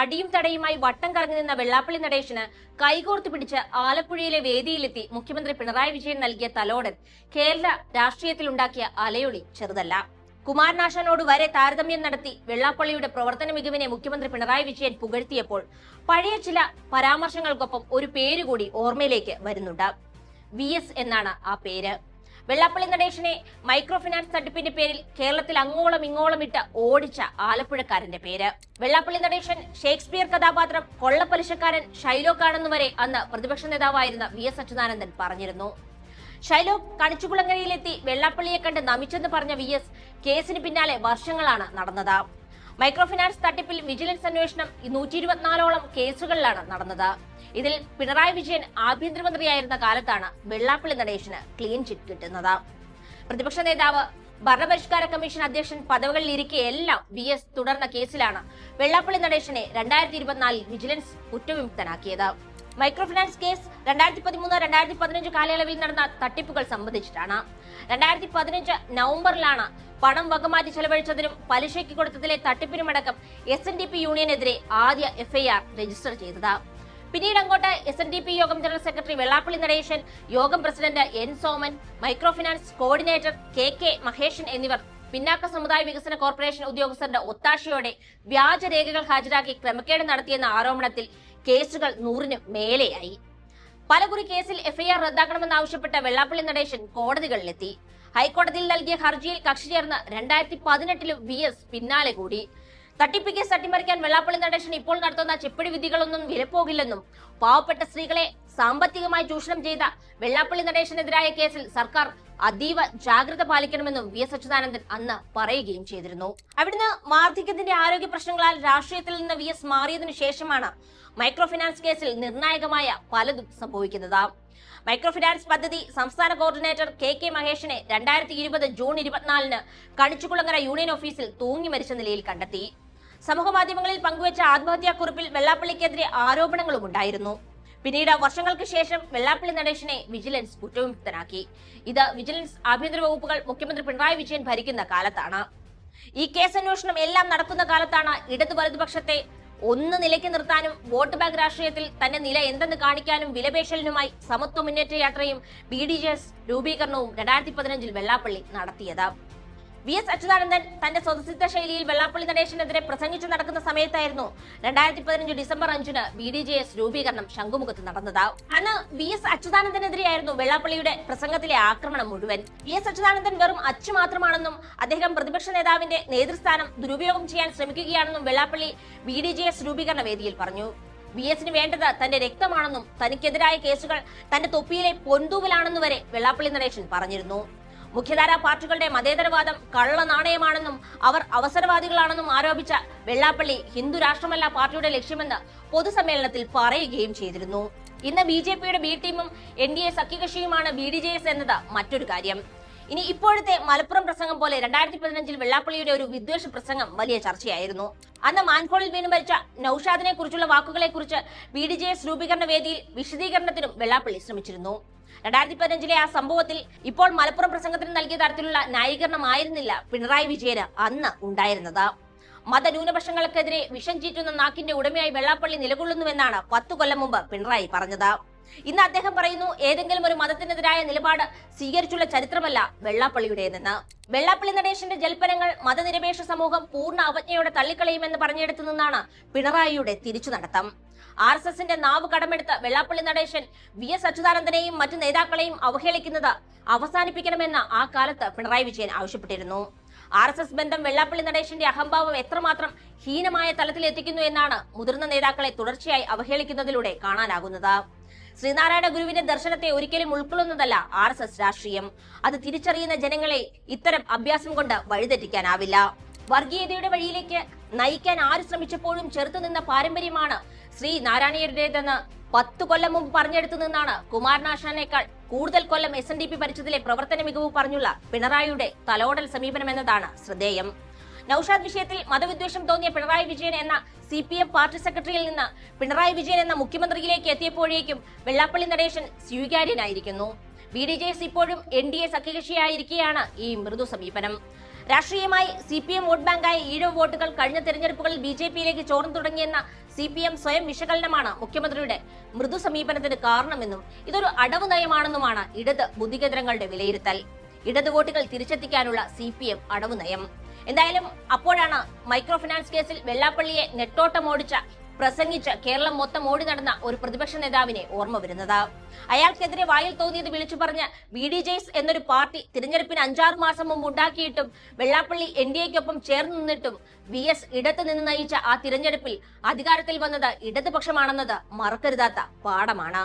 അടിയും തടയുമായി വട്ടം കറങ്ങി നിന്ന വെള്ളാപ്പള്ളി നടേശന് കൈകോർത്തു പിടിച്ച് ആലപ്പുഴയിലെ വേദിയിലെത്തി മുഖ്യമന്ത്രി പിണറായി വിജയൻ നൽകിയ തലോടൻ. കേരള രാഷ്ട്രീയത്തിലുണ്ടാക്കിയ അലയൊളി ചെറുതല്ല. കുമാരനാശാനോട് വരെ താരതമ്യം നടത്തി വെള്ളാപ്പള്ളിയുടെ പ്രവർത്തന മികവിനെ മുഖ്യമന്ത്രി പിണറായി വിജയൻ പുകഴ്ത്തിയപ്പോൾ പഴയ ചില പരാമർശങ്ങൾക്കൊപ്പം ഒരു പേര് കൂടി ഓർമ്മയിലേക്ക് വരുന്നുണ്ട്. വി എസ് എന്നാണ് ആ പേര്. വെള്ളാപ്പള്ളി നടേശനെ മൈക്രോ ഫിനാൻസ് തട്ടിപ്പിന്റെ പേരിൽ കേരളത്തിൽ അങ്ങോളം ഇങ്ങോളം ഇട്ട് ഓടിച്ച ആലപ്പുഴക്കാരന്റെ പേര്. വെള്ളാപ്പള്ളി നടേശൻ ഷേക്സ്പിയർ കഥാപാത്രം കൊള്ളപ്പലിശക്കാരൻ ഷൈലോക്ക് ആണെന്ന് വരെ അന്ന് പ്രതിപക്ഷ നേതാവായിരുന്ന വി എസ് അച്യുതാനന്ദൻ പറഞ്ഞിരുന്നു. ഷൈലോക്ക് കണിച്ചുകുളങ്ങരയിലെത്തി വെള്ളാപ്പള്ളിയെ കണ്ട് നമിച്ചെന്ന് പറഞ്ഞ വി എസ് കേസിന് പിന്നാലെ വർഷങ്ങളാണ് നടന്നത്. മൈക്രോ ഫിനാൻസ് തട്ടിപ്പിൽ വിജിലൻസ് അന്വേഷണം നൂറ്റി ഇരുപത്തിനാലോളം കേസുകളിലാണ് നടന്നത്. ഇതിൽ പിണറായി വിജയൻ ആഭ്യന്തരമന്ത്രിയായിരുന്ന കാലത്താണ് വെള്ളാപ്പള്ളി നടേശന് ക്ലീൻ ചിറ്റ് കിട്ടുന്നത്. പ്രതിപക്ഷ നേതാവ് ഭരണപരിഷ്കാര കമ്മീഷൻ അധ്യക്ഷൻ പദവികളിൽ ഇരിക്കെയെല്ലാം വി എസ് തുടർന്ന കേസിലാണ് വെള്ളാപ്പള്ളി നടേശനെ രണ്ടായിരത്തി ഇരുപത്തിനാലിൽ വിജിലൻസ് കുറ്റവിമുക്തനാക്കിയത്. മൈക്രോ ഫിനാൻസ് കേസ് രണ്ടായിരത്തി പതിമൂന്ന് രണ്ടായിരത്തി പതിനഞ്ച് കാലയളവിൽ നടന്ന തട്ടിപ്പുകൾ സംബന്ധിച്ചിട്ടാണ്. രണ്ടായിരത്തി പതിനഞ്ച് നവംബറിലാണ് പണം വകമാറ്റി ചെലവഴിച്ചതിനും പലിശയ്ക്ക് കൊടുത്തതിലെ തട്ടിപ്പിനുമടക്കം എസ് എൻ ഡി പി യൂണിയനെതിരെ ആദ്യ എഫ്ഐആർ രജിസ്റ്റർ ചെയ്തത്. പിന്നീട് അങ്ങോട്ട് S N D P Yogam general secretary Vellappally Natesan Yogam president N Soman micro finance coordinator K K Maheshan എന്നിവർ പിന്നാക്ക സമുദായ വികസന കോർപ്പറേഷൻ ഉദ്യോഗസ്ഥരുടെ ഒത്താശയോടെ വ്യാജരേഖകൾ ഹാജരാക്കി ക്രമക്കേട് നടത്തിയെന്ന ആരോപണത്തിൽ കേസുകൾ നൂറിന് മേലെയായി. പലകുറി കേസിൽ എഫ്ഐആർ റദ്ദാക്കണമെന്നാവശ്യപ്പെട്ട വെള്ളാപ്പള്ളി നടേശൻ കോടതികളിലെത്തി. ഹൈക്കോടതിയിൽ നൽകിയ ഹർജിയിൽ കക്ഷി ചേർന്ന് രണ്ടായിരത്തി പതിനെട്ടിലും വി എസ് പിന്നാലെ കൂടി. തട്ടിപ്പ് കേസ് അട്ടിമറിക്കാൻ വെള്ളാപ്പള്ളി നടേശൻ ഇപ്പോൾ നടത്തുന്ന ചെപ്പടി വിധികളൊന്നും വിലപ്പോകില്ലെന്നും പാവപ്പെട്ട സ്ത്രീകളെ സാമ്പത്തികമായി ചൂഷണം ചെയ്ത വെള്ളാപ്പള്ളി നടേശനെതിരായ കേസിൽ സർക്കാർ അതീവ ജാഗ്രത പാലിക്കണമെന്നും വി എസ് അച്യുതാനന്ദൻ അന്ന് പറയുകയും ചെയ്തിരുന്നു. അവിടുന്ന് വാർദ്ധക്യത്തിന്റെ ആരോഗ്യ പ്രശ്നങ്ങളാൽ രാഷ്ട്രീയത്തിൽ നിന്ന് വി എസ് മാറിയതിനു ശേഷമാണ് മൈക്രോ ഫിനാൻസ് കേസിൽ നിർണായകമായ പലതും സംഭവിക്കുന്നത്. മൈക്രോ ഫിനാൻസ് പദ്ധതി സംസ്ഥാന കോർഡിനേറ്റർ കെ കെ മഹേഷിനെ രണ്ടായിരത്തി ഇരുപത് ജൂൺ ഇരുപത്തിനാലിന് കണിച്ചുകുളങ്ങര യൂണിയൻ ഓഫീസിൽ തൂങ്ങി മരിച്ച നിലയിൽ കണ്ടെത്തി. സമൂഹ മാധ്യമങ്ങളിൽ പങ്കുവച്ച ആത്മഹത്യാക്കുറിപ്പിൽ വെള്ളാപ്പള്ളിക്കെതിരെ ആരോപണങ്ങളും ഉണ്ടായിരുന്നു. പിന്നീട് വർഷങ്ങൾക്ക് ശേഷം വെള്ളാപ്പള്ളി നടേശനെ വിജിലൻസ് കുറ്റവിമുക്തനാക്കി. ഇത് വിജിലൻസ് ആഭ്യന്തര വകുപ്പുകൾ മുഖ്യമന്ത്രി പിണറായി വിജയൻ ഭരിക്കുന്ന കാലത്താണ്. ഈ കേസ് അന്വേഷണം എല്ലാം നടക്കുന്ന കാലത്താണ് ഇടതു വലതുപക്ഷത്തെ ഒന്ന് നിലയ്ക്ക് നിർത്താനും വോട്ട് ബാങ്ക് രാഷ്ട്രീയത്തിൽ തന്റെ നില എന്തെന്ന് കാണിക്കാനും വിലപേശലിനുമായി സമത്വ മുന്നേറ്റ യാത്രയും ബി ഡി ജെ എസ് രൂപീകരണവും രണ്ടായിരത്തി പതിനഞ്ചിൽ വെള്ളാപ്പള്ളി നടത്തിയത്. വി എസ് അച്യുതാനന്ദൻ തന്റെ സ്വതസിദ്ധ ശൈലിയിൽ വെള്ളാപ്പള്ളി നടേശനെതിരെ പ്രസംഗിച്ചു നടക്കുന്ന സമയത്തായിരുന്നു രണ്ടായിരത്തി പതിനഞ്ച് ഡിസംബർ അഞ്ചിന് ബി ഡി ജെ എസ് രൂപീകരണം ശംഖുമുഖത്ത് നടന്നത്. അന്ന് വി എസ് അച്യുതാനന്ദനെതിരെയായിരുന്നു വെള്ളാപ്പള്ളിയുടെ പ്രസംഗത്തിലെ ആക്രമണം മുഴുവൻ. വി എസ് അച്യുതാനന്ദൻ വെറും അച്ചു മാത്രമാണെന്നും അദ്ദേഹം പ്രതിപക്ഷ നേതാവിന്റെ നേതൃസ്ഥാനം ദുരുപയോഗം ചെയ്യാൻ ശ്രമിക്കുകയാണെന്നും Vellappally B D J S രൂപീകരണ വേദിയിൽ പറഞ്ഞു. വി എസിന് വേണ്ടത് തന്റെ രക്തമാണെന്നും തനിക്കെതിരായ കേസുകൾ തന്റെ തൊപ്പിയിലെ പൊന്തൂവലാണെന്നു വരെ വെള്ളാപ്പള്ളി നടേശൻ പറഞ്ഞിരുന്നു. മുഖ്യധാരാ പാർട്ടികളുടെ മതേതരവാദം കള്ള നാണയമാണെന്നും അവർ അവസരവാദികളാണെന്നും ആരോപിച്ച വെള്ളാപ്പള്ളി ഹിന്ദു രാഷ്ട്രമല്ല പാർട്ടിയുടെ ലക്ഷ്യമെന്ന് പൊതുസമ്മേളനത്തിൽ പറയുകയും ചെയ്തിരുന്നു. ഇന്ന് ബി ജെ പിയുടെ ബി ടീമും എൻ ഡി എ സഖ്യകക്ഷിയുമാണ് ബി ഡി ജെ എസ് എന്നത് മറ്റൊരു കാര്യം. ഇനി ഇപ്പോഴത്തെ മലപ്പുറം പ്രസംഗം പോലെ രണ്ടായിരത്തി പതിനഞ്ചിൽ വെള്ളാപ്പള്ളിയുടെ ഒരു വിദ്വേഷ പ്രസംഗം വലിയ ചർച്ചയായിരുന്നു. അന്ന് മാൻഫോളിൽ വീണ് മരിച്ച നൌഷാദിനെ കുറിച്ചുള്ള വാക്കുകളെ കുറിച്ച് ബി ഡി ജെ എസ് രൂപീകരണ വേദിയിൽ വിശദീകരണത്തിനും വെള്ളാപ്പള്ളി ശ്രമിച്ചിരുന്നു. രണ്ടായിരത്തി പതിനഞ്ചിലെ ആ സംഭവത്തിൽ ഇപ്പോൾ മലപ്പുറം പ്രസംഗത്തിന് നൽകിയ തരത്തിലുള്ള ന്യായീകരണമായിരുന്നില്ല പിണറായി വിജയന് അന്ന് ഉണ്ടായിരുന്നത്. മതന്യൂനപക്ഷങ്ങൾക്കെതിരെ വിഷം ചീറ്റുന്ന നാക്കിന്റെ ഉടമയായി വെള്ളാപ്പള്ളി നിലകൊള്ളുന്നുവെന്നാണ് പത്തു കൊല്ലം മുമ്പ് പിണറായി പറഞ്ഞത്. ഇന്ന് അദ്ദേഹം പറയുന്നു ഏതെങ്കിലും ഒരു മതത്തിനെതിരായ നിലപാട് സ്വീകരിച്ചുള്ള ചരിത്രമല്ല വെള്ളാപ്പള്ളിയുടേതെന്ന്. വെള്ളാപ്പള്ളി നടേശന്റെ ജൽപ്പനങ്ങൾ മതനിരപേക്ഷ സമൂഹം പൂർണ അവജ്ഞയോടെ തള്ളിക്കളയുമെന്ന് പറഞ്ഞെടുത്തു നിന്നാണ് പിണറായിയുടെ തിരിച്ചു നടത്തം. ആർ എസ് എസിന്റെ നാവ് കടമെടുത്ത് വെള്ളാപ്പള്ളി നടേശൻ വി എസ് അച്യുതാനന്ദനെയും മറ്റു നേതാക്കളെയും അവഹേളിക്കുന്നത് അവസാനിപ്പിക്കണമെന്ന് ആ കാലത്ത് പിണറായി വിജയൻ ആവശ്യപ്പെട്ടിരുന്നു. ആർ എസ് എസ് ബന്ധം വെള്ളാപ്പള്ളി നടേശന്റെ അഹംഭാവം എത്രമാത്രം ഹീനമായ തലത്തിൽ എത്തിക്കുന്നു എന്നാണ് മുതിർന്ന നേതാക്കളെ തുടർച്ചയായി അവഹേളിക്കുന്നതിലൂടെ കാണാനാകുന്നത്. ശ്രീനാരായണ ഗുരുവിന്റെ ദർശനത്തെ ഒരിക്കലും ഉൾക്കൊള്ളുന്നതല്ല ആർ എസ് എസ് രാഷ്ട്രീയം. അത് തിരിച്ചറിയുന്ന ജനങ്ങളെ ഇത്തരം അഭ്യാസം കൊണ്ട് വഴിതെറ്റിക്കാനാവില്ല. വർഗീയതയുടെ വഴിയിലേക്ക് നയിക്കാൻ ആര് ശ്രമിച്ചപ്പോഴും ചെറുത്തുനിന്ന പാരമ്പര്യമാണ് ശ്രീ നാരായണീയരുടേതെന്ന് പത്തു കൊല്ലം മുമ്പ് പറഞ്ഞെടുത്തു നിന്നാണ് കുമാരനാശാനേക്കാൾ കൂടുതൽ Kollam S N D P ഭരിച്ചതിലെ പ്രവർത്തന മികവ് പറഞ്ഞുള്ള പിണറായിയുടെ തലോടൽ സമീപനം എന്നതാണ് ശ്രദ്ധേയം. നൌഷാദ് വിഷയത്തിൽ മതവിദ്വേഷം തോന്നിയ പിണറായി വിജയൻ എന്ന സി പി എം പാർട്ടി സെക്രട്ടറിയിൽ നിന്ന് പിണറായി വിജയൻ എന്ന മുഖ്യമന്ത്രിയിലേക്ക് എത്തിയപ്പോഴേക്കും വെള്ളാപ്പള്ളി നടേശൻ സ്വീകാര്യനായിരിക്കുന്നു. ബി ഡി ജെ എസ് ഇപ്പോഴും എൻ ഡി എ സഖ്യകക്ഷിയായിരിക്കെയാണ് ഈ മൃദു സമീപനം. രാഷ്ട്രീയമായി സി പി എം വോട്ട് ബാങ്കായ ഈഴവ വോട്ടുകൾ കഴിഞ്ഞ തെരഞ്ഞെടുപ്പുകളിൽ ബി ജെ പിയിലേക്ക് ചോർന്നു തുടങ്ങിയെന്ന സി പി എം സ്വയം വിശകലനമാണ് മുഖ്യമന്ത്രിയുടെ മൃദു സമീപനത്തിന് കാരണമെന്നും ഇതൊരു അടവ് നയമാണെന്നുമാണ് ഇടത് ബുദ്ധികേന്ദ്രങ്ങളുടെ വിലയിരുത്തൽ. ഇടത് വോട്ടുകൾ തിരിച്ചെത്തിക്കാനുള്ള സി പി എം അടവ് നയം. എന്തായാലും അപ്പോഴാണ് മൈക്രോ ഫിനാൻസ് കേസിൽ വെള്ളാപ്പള്ളിയെ നെട്ടോട്ടം ഓടിച്ച പ്രസംഗിച്ച് കേരളം മൊത്തം ഓടി നടന്ന ഒരു പ്രതിപക്ഷ നേതാവിനെ ഓർമ്മ വരുന്നത്. അയാൾക്കെതിരെ വായിൽ തോന്നിയത് വിളിച്ചു പറഞ്ഞ് ബി ഡി ജെയ്സ് എന്നൊരു പാർട്ടി തിരഞ്ഞെടുപ്പിന് അഞ്ചാറ് മാസം മുമ്പ് ഉണ്ടാക്കിയിട്ടും വെള്ളാപ്പള്ളി എൻ ഡി എക്കൊപ്പം ചേർന്ന് നിന്നിട്ടും വി എസ് ഇടത്ത് നിന്ന് നയിച്ച ആ തിരഞ്ഞെടുപ്പിൽ അധികാരത്തിൽ വന്നത് ഇടതുപക്ഷമാണെന്നത് മറക്കരുതാത്ത പാഠമാണ്.